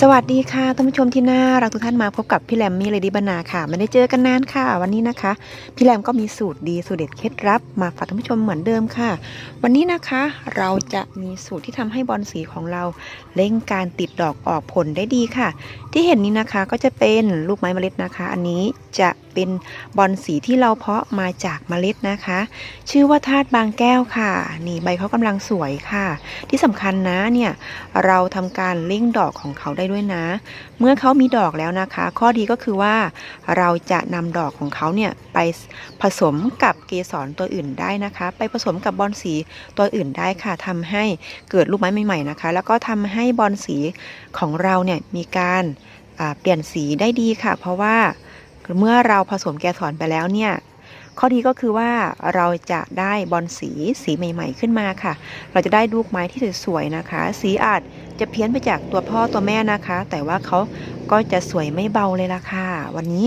สวัสดีค่ะท่านผู้ชมที่น่ารักทุกท่านมาพบกับพี่แรมมี่เลดี้บรรณาค่ะไม่ได้เจอกันนานค่ะ วันนี้นะคะ พี่แรมก็มีสูตรดีสูตรเด็ดเคล็ดลับมาฝากท่านผู้ชมเหมือนเดิมค่ะ วันนี้นะคะเราจะมีสูตรที่ทำให้บอลสีของเราเร่งการติดดอกออกผลได้ดีค่ะ ที่เห็นนี้นะคะก็จะเป็นลูกไม้เมล็ดนะคะ อันนี้จะ เป็นบอลสีที่เราเพาะมาจากเมล็ดนะคะ ชื่อว่าธาตุบางแก้วค่ะ นี่ใบเขากำลังสวยค่ะ ที่สำคัญนะเนี่ยเราทำการเล่งดอกของเขาได้ด้วยนะ เมื่อเขามีดอกแล้วนะคะ ข้อดีก็คือว่าเราจะนำดอกของเขาเนี่ยไปผสมกับเกสรตัวอื่นได้นะคะ ไปผสมกับบอลสีตัวอื่นได้ค่ะทำให้เกิดลูกไม้ใหม่ๆนะคะ แล้วก็ทำให้บอลสีของเราเนี่ยมีการเปลี่ยนสีได้ดีค่ะ เพราะว่า เมื่อเราผสมเกสรไปแล้วเนี่ยข้อดีก็คือว่าเราจะได้บอลสีสีใหม่ ๆ ขึ้นมาค่ะ เราจะได้ลูกไม้ที่สวยๆนะคะ สีอาจจะเพี้ยนไปจากตัวพ่อตัวแม่นะคะ แต่ว่าเขาก็จะสวยไม่เบาเลยล่ะค่ะ วันนี้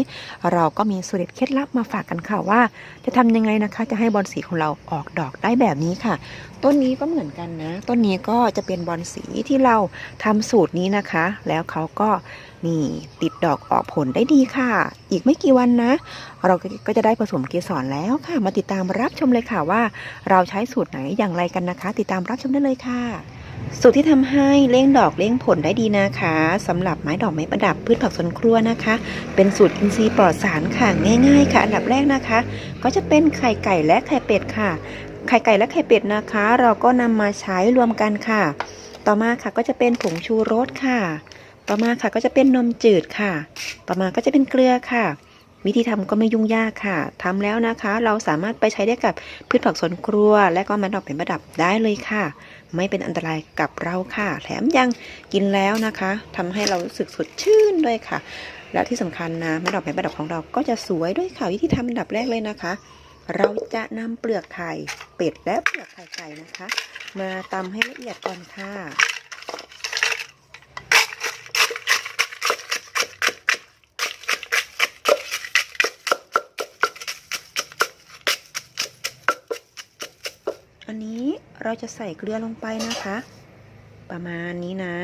เราก็มีสูตรเด็ดเคล็ดลับมาฝากกันค่ะว่า จะทำยังไงนะคะ จะให้บอลสีของเราออกดอกได้แบบนี้ค่ะ ต้นนี้ก็เหมือนกันนะ ต้นนี้ก็จะเป็นบอลสีที่เราทำสูตรนี้นะคะ แล้วเขาก็ นี่ติดดอกออกผลได้ดีค่ะ อีกไม่กี่วันนะ เราก็จะได้ผสมเกสรแล้วค่ะ มาติดตามรับชมเลยค่ะว่า เราใช้สูตรไหนอย่างไรกันนะคะ ติดตามรับชมได้เลยค่ะ สูตรที่ทำให้เล่งดอกเล่งผลได้ดีนะคะสำหรับไม้ดอกไม้ประดับพืชผักสวนครัวนะคะ เป็นสูตรอินทรีย์ปลอดสารค่ะง่าย ๆ ค่ะ อันดับแรกนะคะ ก็จะเป็นไข่ไก่และไข่เป็ดค่ะ ไข่ไก่และไข่เป็ดนะคะ เราก็นำมาใช้รวมกันค่ะ ต่อมาค่ะก็จะเป็นผงชูรสค่ะ ต่อมาค่ะก็จะเป็นนมจืดค่ะ ต่อมาก็จะเป็นเกลือค่ะ วิธีทำก็ไม่ยุ่งยากค่ะทำแล้วนะคะ เราสามารถไปใช้ได้กับพืชผักสวนครัว และก็ไม้ดอกเป็นประดับได้เลยค่ะ ไม่เป็นอันตรายกับเราค่ะ แถมยังกินแล้วนะคะทำให้เรารู้สึกสดชื่นด้วยค่ะ และที่สำคัญนะไม้ดอกไม้ประดับของเราก็จะสวยด้วยค่ะวิธีทำอันดับแรกเลยนะคะ เราจะนำเปลือกไข่เป็ดและเปลือกไข่ไก่นะคะ มาตำให้ละเอียดก่อนค่ะ อันนี้เราจะใส่เกลือลงไปนะคะ ประมาณนี้นะ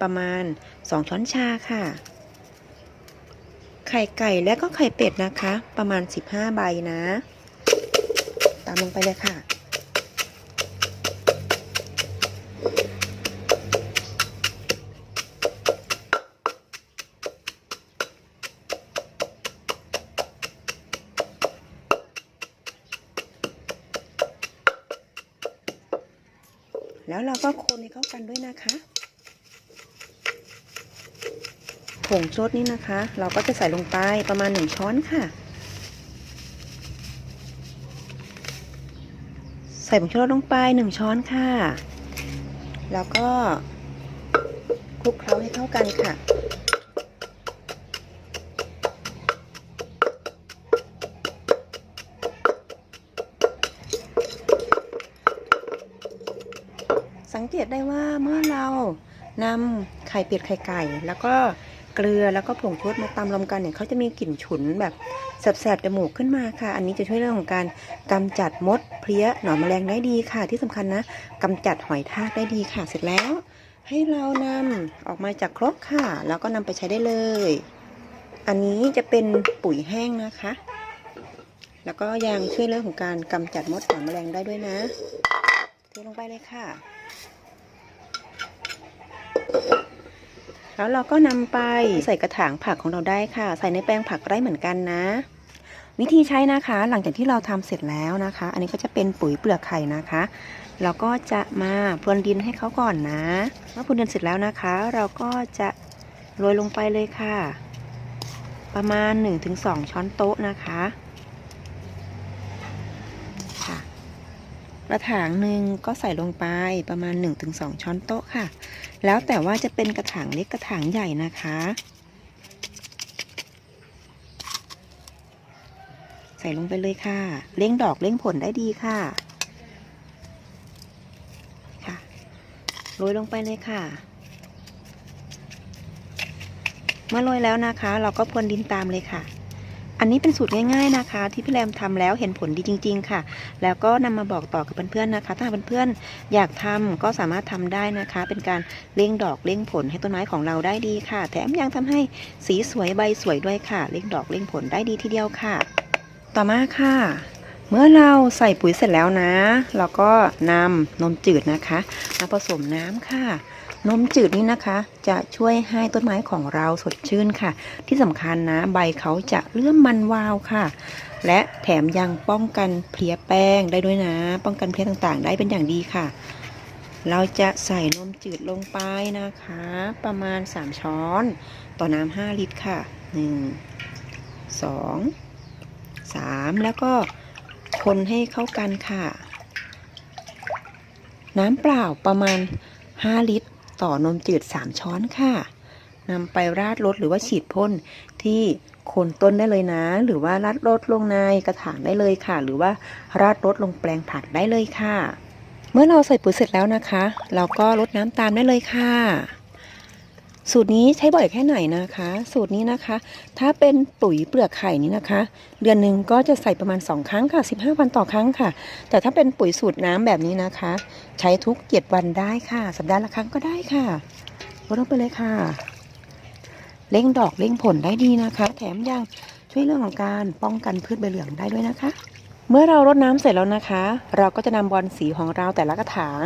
ประมาณ 2 ช้อนชาค่ะ ไข่ไก่และก็ไข่เป็ดนะคะ ประมาณ 15 ใบนะ ตามลงไปเลยค่ะ เราก็คนให้เข้ากันด้วยนะคะผงชูรสนี่นะคะ เราก็จะใส่ลงไปประมาณหนึ่งช้อนค่ะ ใส่ผงชูรสลงไปหนึ่งช้อนค่ะ แล้วก็คลุกเคล้าให้เข้ากันค่ะ ตได้ว่าเมื่อเรานำไข่เป็ดไข่ไก่ แล้วก็เกลือแล้วก็ผงชูรสมาตำรวมกันเนี่ยเขาจะมีกลิ่นฉุนแบบแสบๆจมูกขึ้นมาค่ะ อันนี้จะช่วยเรื่องของการกำจัดมดเพลี้ยหนอนแมลงได้ดีค่ะ ที่สำคัญนะกำจัดหอยทากได้ดีค่ะ เสร็จแล้ว ให้เรานำออกมาจากครกค่ะ แล้วก็นำไปใช้ได้เลย อันนี้จะเป็นปุ๋ยแห้งนะคะ แล้วก็ยังช่วยเรื่องของการกำจัดมดหนอนแมลงได้ด้วยนะเทลงไปเลยค่ะ แล้วเราก็นำไปใส่กระถางผักของเราได้ค่ะ ใส่ในแปลงผักได้เหมือนกันนะ วิธีใช้นะคะ หลังจากที่เราทำเสร็จแล้วนะคะ อันนี้ก็จะเป็นปุ๋ยเปลือกไข่นะคะเราก็จะมาพรวนดินให้เขาก่อนนะเมื่อพรวนดินเสร็จแล้วนะคะ เราก็จะโรยลงไปเลยค่ะ ประมาณ 1-2 ช้อนโต๊ะนะคะค่ะ กระถางหนึ่งก็ใส่ลงไปประมาณ 1-2 ช้อนโต๊ะค่ะ แล้วแต่ว่าจะเป็นกระถางเล็กกระถางใหญ่นะคะ ใส่ลงไปเลยค่ะ เล้งดอกเล้งผลได้ดีค่ะค่ะโรยลงไปเลยค่ะเมื่อโรยแล้วนะคะ เราก็พรวนดินตามเลยค่ะ อันนี้เป็นสูตรง่ายๆนะคะ ที่พี่แรมทำแล้วเห็นผลดีจริง ๆ ค่ะ แล้วก็นำมาบอกต่อกับเพื่อนๆนะคะ ถ้าเพื่อนๆอยากทำก็สามารถทำได้นะคะ เป็นการเร่งดอกเร่งผลให้ต้นไม้ของเราได้ดีค่ะ แถมยังทำให้สีสวยใบสวยด้วยค่ะเร่งดอกเร่งผลได้ดีทีเดียวค่ะ ต่อมาค่ะ เมื่อเราใส่ปุ๋ยเสร็จแล้วนะ เราก็นำนมจืดนะคะมาผสมน้ำค่ะ นมจืดนี้นะคะ จะช่วยให้ต้นไม้ของเราสดชื่นค่ะ ที่สำคัญนะใบเขาจะเลื่อมมันวาวค่ะ และแถมยังป้องกันเพลี้ยแป้งได้ด้วยนะ ป้องกันเพลี้ยต่างๆ ได้เป็นอย่างดีค่ะ เราจะใส่นมจืดลงไปนะคะ ประมาณ 3 ช้อน ต่อน้ำ5ลิตรค่ะ 1 2 3 แล้วก็คนให้เข้ากันค่ะ น้ำเปล่าประมาณ 5 ลิตร ต่อนมจืด 3 ช้อนค่ะนำไปราดรดหรือว่าฉีดพ่นที่โคนต้นได้เลยนะ หรือว่าราดรดลงในกระถางได้เลยค่ะ หรือว่าราดรดลงแปลงผักได้เลยค่ะ เมื่อเราใส่ปุ๋ยเสร็จแล้วนะคะ เราก็รดน้ำตามได้เลยค่ะ สูตรนี้ใช้บ่อยแค่ไหนนะคะ สูตรนี้นะคะ ถ้าเป็นปุ๋ยเปลือกไข่นี้นะคะ เดือนหนึ่งก็จะใส่ประมาณ 2 ครั้งค่ะ 15 วันต่อครั้งค่ะ แต่ถ้าเป็นปุ๋ยสูตรน้ำแบบนี้นะคะ ใช้ทุกเจ็ดวันได้ค่ะ สัปดาห์ละครั้งก็ได้ค่ะลดลงไปเลยค่ะเร่งดอกเร่งผลได้ดีนะคะ แถมยังช่วยเรื่องของการป้องกันพืชใบเหลืองได้ด้วยนะคะ เมื่อเรารดน้ำเสร็จแล้วนะคะ เราก็จะนำบอลสีของเราแต่ละกระถาง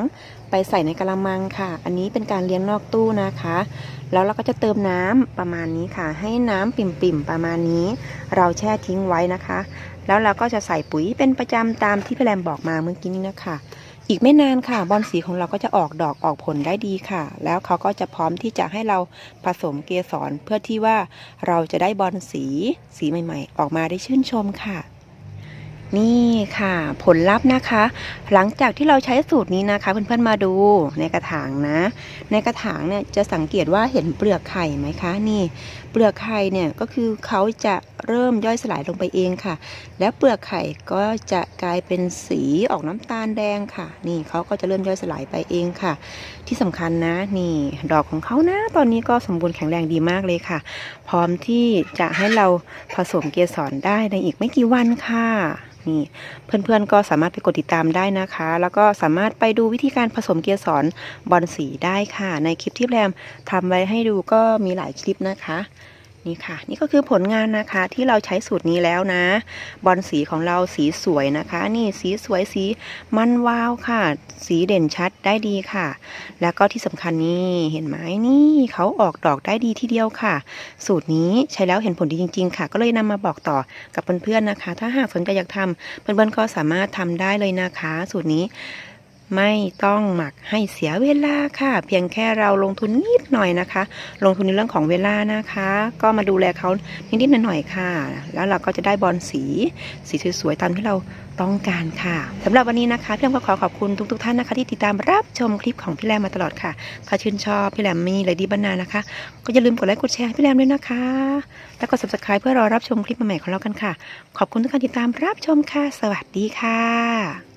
ไปใส่ในกระมังค่ะ อันนี้เป็นการเลี้ยงนอกตู้นะคะ แล้วเราก็จะเติมน้ำประมาณนี้ค่ะ ให้น้ำปิ่มๆประมาณนี้ เราแช่ทิ้งไว้นะคะ แล้วเราก็จะใส่ปุ๋ยเป็นประจำตามที่พี่แรมบอกมาเมื่อกี้นี้นะคะ อีกไม่นานค่ะ บอลสีของเราก็จะออกดอกออกผลได้ดีค่ะ แล้วเขาก็จะพร้อมที่จะให้เราผสมเกสรเพื่อที่ว่าเราจะได้บอลสีสีใหม่ ๆ ออกมาได้ชื่นชมค่ะ นี่ค่ะ ผลลัพธ์นะคะ หลังจากที่เราใช้สูตรนี้นะคะ เพื่อนๆมาดูในกระถางนะ ในกระถางเนี่ยจะสังเกตว่าเห็นเปลือกไข่ไหมคะ นี่ เปลือกไข่เนี่ยก็คือเขาจะ เริ่มย่อยสลายลงไปเองค่ะ แล้วเปลือกไข่ก็จะกลายเป็นสีออกน้ำตาลแดงค่ะ นี่เขาก็จะเริ่มย่อยสลายไปเองค่ะ ที่สำคัญนะ นี่ดอกของเขานะ ตอนนี้ก็สมบูรณ์แข็งแรงดีมากเลยค่ะ พร้อมที่จะให้เราผสมเกสรได้ในอีกไม่กี่วันค่ะนี่เพื่อนๆก็สามารถไปกดติดตามได้นะคะ แล้วก็สามารถไปดูวิธีการผสมเกสรบอลสีได้ค่ะ ในคลิปที่แรมทำไว้ให้ดูก็มีหลายคลิปนะคะ นี่ค่ะ นี่ก็คือผลงานนะคะที่เราใช้สูตรนี้แล้วนะ บอลสีของเราสีสวยนะคะ นี่สีสวยสีมันวาวค่ะ สีเด่นชัดได้ดีค่ะ แล้วก็ที่สำคัญนี่เห็นไหมนี่เขาออกดอกได้ดีทีเดียวค่ะ สูตรนี้ใช้แล้วเห็นผลดีจริง ๆ ค่ะ ก็เลยนำมาบอกต่อกับเพื่อนๆนะคะ ถ้าหากสนใจอยากทำเพื่อนๆก็สามารถทำได้เลยนะคะ สูตรนี้ ไม่ต้องหมักให้เสียเวลาค่ะ เพียงแค่เราลงทุนนิดหน่อยนะคะ ลงทุนในเรื่องของเวลานะคะ ก็มาดูแลเขานิดๆหน่อยๆค่ะ แล้วเราก็จะได้บอลสีสีสวยๆตามที่เราต้องการค่ะสำหรับวันนี้นะคะพี่แรมก็ขอขอบคุณทุกๆท่านนะคะ ที่ติดตามรับชมคลิปของพี่แรมมาตลอดค่ะ ถ้าชื่นชอบพี่แรมมีเลยดีบรรณานะคะ ก็อย่าลืมกดไลค์กดแชร์ให้พี่แรมด้วยนะคะ แล้วก็ subscribe เพื่อรอรับชมคลิปใหม่ๆของเรากันค่ะ ขอบคุณทุกการติดตามรับชมค่ะ สวัสดีค่ะ